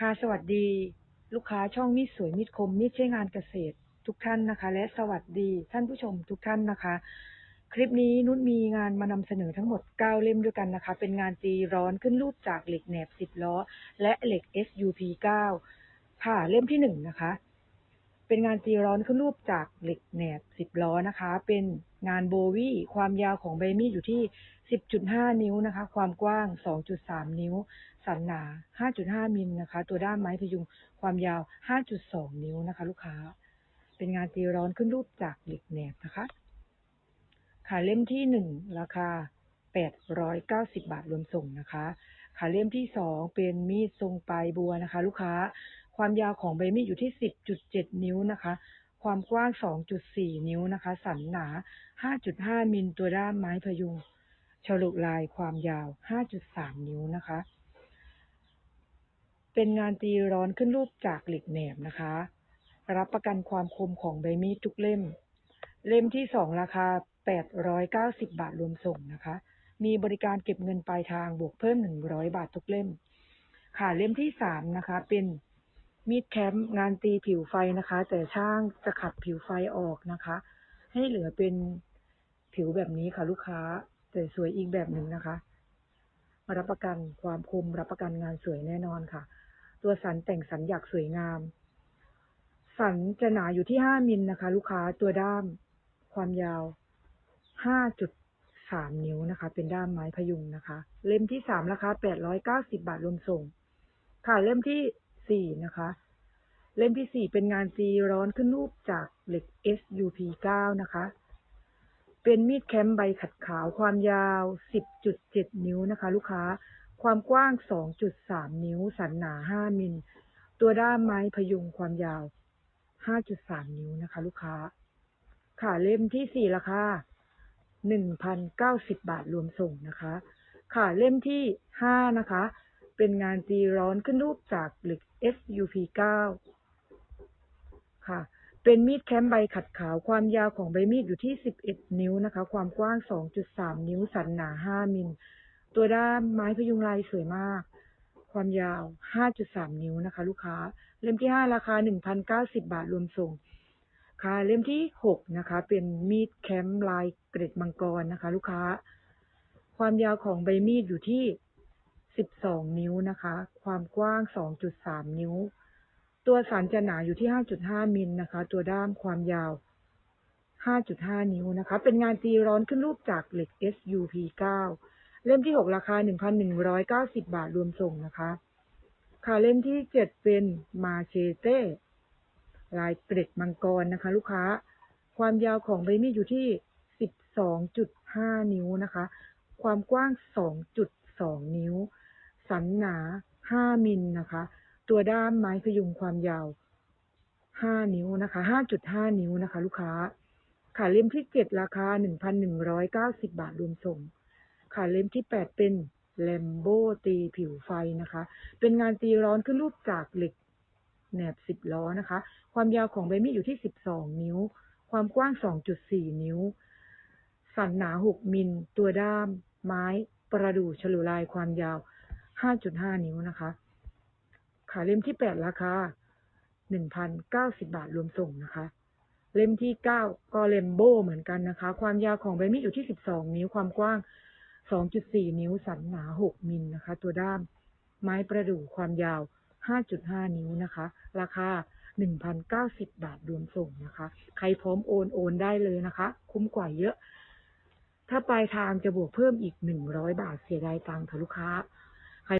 ค่ะสวัสดี ลูกค้าช่องมีดสวยมีดคมมีดใช้งานเกษตร ทุกท่านนะคะ และสวัสดีท่านผู้ชมทุกท่านนะคะ คลิปนี้นุชมีงานมานำเสนอทั้งหมด 9 เล่มด้วยกันนะคะ เป็นงานตีร้อนขึ้นรูปจากเหล็กแหนบ 10 ล้อ และเหล็ก SUP 9ค่ะเล่มที่ 1 นะคะ เป็นงานตีร้อนขึ้นรูปจากเหล็กแหนบ 10 ล้อนะคะ เป็นงานโบวี่ความยาวของใบมีดอยู่ที่ 10.5 นิ้วนะคะ ความกว้าง 2.3 นิ้ว สันหนา 5.5 มิลนะคะ ตัวด้ามไม้พยุงความยาว 5.2 นิ้วนะคะ ลูกค้า เป็นงานตีร้อนขึ้นรูปจากเหล็กแหนบนะคะขาเล่มที่หนึ่งราคา 890 บาทรวมส่งนะคะ ขาเล่มที่สองเป็นมีดทรงปลายบัวนะคะ ลูกค้า ความยาวของใบมีดอยู่ที่ 10.7 นิ้วนะคะ ความกว้าง 2.4 นิ้วนะคะ สันหนา 5.5 มิลตัวด้ามไม้พยุงฉลุลายความยาว 5.3 นิ้วนะคะ เป็นงานตีร้อนขึ้นรูปจากเหล็กแหนบนะคะ รับประกันความคมของใบมีดทุกเล่ม เล่มที่สองราคา 890 บาทรวมส่งนะคะ มีบริการเก็บเงินปลายทางบวกเพิ่ม 100 บาททุกเล่ม ค่ะเล่มที่สามนะคะ เป็นมีดแคมป์งานตีผิวไฟนะคะ แต่ช่างจะขัดผิวไฟออกนะคะ ให้เหลือเป็นผิวแบบนี้ค่ะลูกค้า แต่สวยอีกแบบหนึ่งนะคะ รับประกันความคมรับประกันงานสวยแน่นอนค่ะ ตัวสันแต่งสันหยักสวยงาม สันจะหนาอยู่ที่ห้ามิลนะคะ ลูกค้าตัวด้าม ความยาวห้าจุดสามนิ้วนะคะ เป็นด้ามไม้พยุงนะคะ เล่มที่สามราคาแปดร้อยเก้าสิบาทรวมส่ง ค่ะเล่มที่สี่นะคะ เล่มที่สี่เป็นงานซีร้อนขึ้นรูปจากเหล็ก SUP 9นะคะ เป็นมีดแคมป์ใบขัดขาวความยาว 10.7 นิ้วนะคะ ลูกค้า ความกว้าง 2.3 นิ้ว สันหนา 5 มิล ตัวด้ามไม้พยุงความยาว 5.3 นิ้วนะคะ ลูกค้า ค่ะเล่มที่ 4 ราคา 1,090 บาทรวมส่งนะคะ ค่ะเล่มที่ 5 นะคะ เป็นงานตีร้อนขึ้นรูปจากเหล็ก SUP 9 ค่ะเป็นมีดแคมใบขัดขาวความยาวของใบมีดอยู่ที่ 11 นิ้วนะคะ ความกว้าง 2.3 นิ้ว สันหนา 5 มิล ตัวด้ามไม้พยุงลายสวยมาก ความยาว 5.3 นิ้วนะคะ ลูกค้า เล่มที่ 5 ราคา 1,090 บาทรวมส่ง ค่ะเล่มที่ 6 นะคะ เป็นมีดแคมป์ลายเกร็ดมังกรนะคะ ลูกค้า ความยาวของใบมีดอยู่ที่ 12 นิ้วนะคะ ความกว้าง 2.3 นิ้ว ตัวสันจะหนาอยู่ที่ 5.5 มิลนะคะ ตัวด้ามความยาว5.5 นิ้วนะคะ เป็นงานตีร้อนขึ้นรูปจากเหล็ก SUP 9 เล่มที่6ราคา1,190บาทรวมส่งนะคะ ค่ะเล่มที่7เป็นมาเชเต้ลายเกร็ดมังกรนะคะ ลูกค้า ความยาวของใบมีดอยู่ที่12.5นิ้วนะคะ ความกว้าง2.2นิ้ว สันหนา5มิลนะคะ ตัวด้ามไม้พยุงความยาว5นิ้วนะคะ5.5นิ้วนะคะ ลูกค้า ค่ะเล่มที่7ราคา1,190บาทรวมส่ง ค่ะ เล่มที่ 8 เป็นแลมโบตีผิวไฟนะคะ เป็นงานตีร้อนขึ้นรูปจากเหล็กแหนบ 10 ล้อนะคะ ความยาวของใบมีดอยู่ที่ 12 นิ้ว ความกว้าง 2.4 นิ้ว สันหนา 6 มิล ตัวด้าม ไม้ประดู่ฉลุลายความยาว 5.5 นิ้วนะคะ ขาเล่มที่ 8 ราคา 1,090 บาทรวมส่งนะคะเล่มที่ 9 ก็เลมโบเหมือนกันนะคะ ความยาวของใบมีดอยู่ที่ 12 นิ้ว ความกว้าง 2.4 นิ้วสันหนา 6 มิลนะคะ ตัวด้าม ไม้ประดู่ความยาว 5.5 นิ้วนะคะ ราคา 1,090 บาทรวมส่งนะคะ ใครพร้อมโอนโอนได้เลยนะคะ คุ้มกว่าเยอะ ถ้าปลายทางจะบวกเพิ่มอีก 100 บาทเสียดายตังค์ค่ะลูกค้า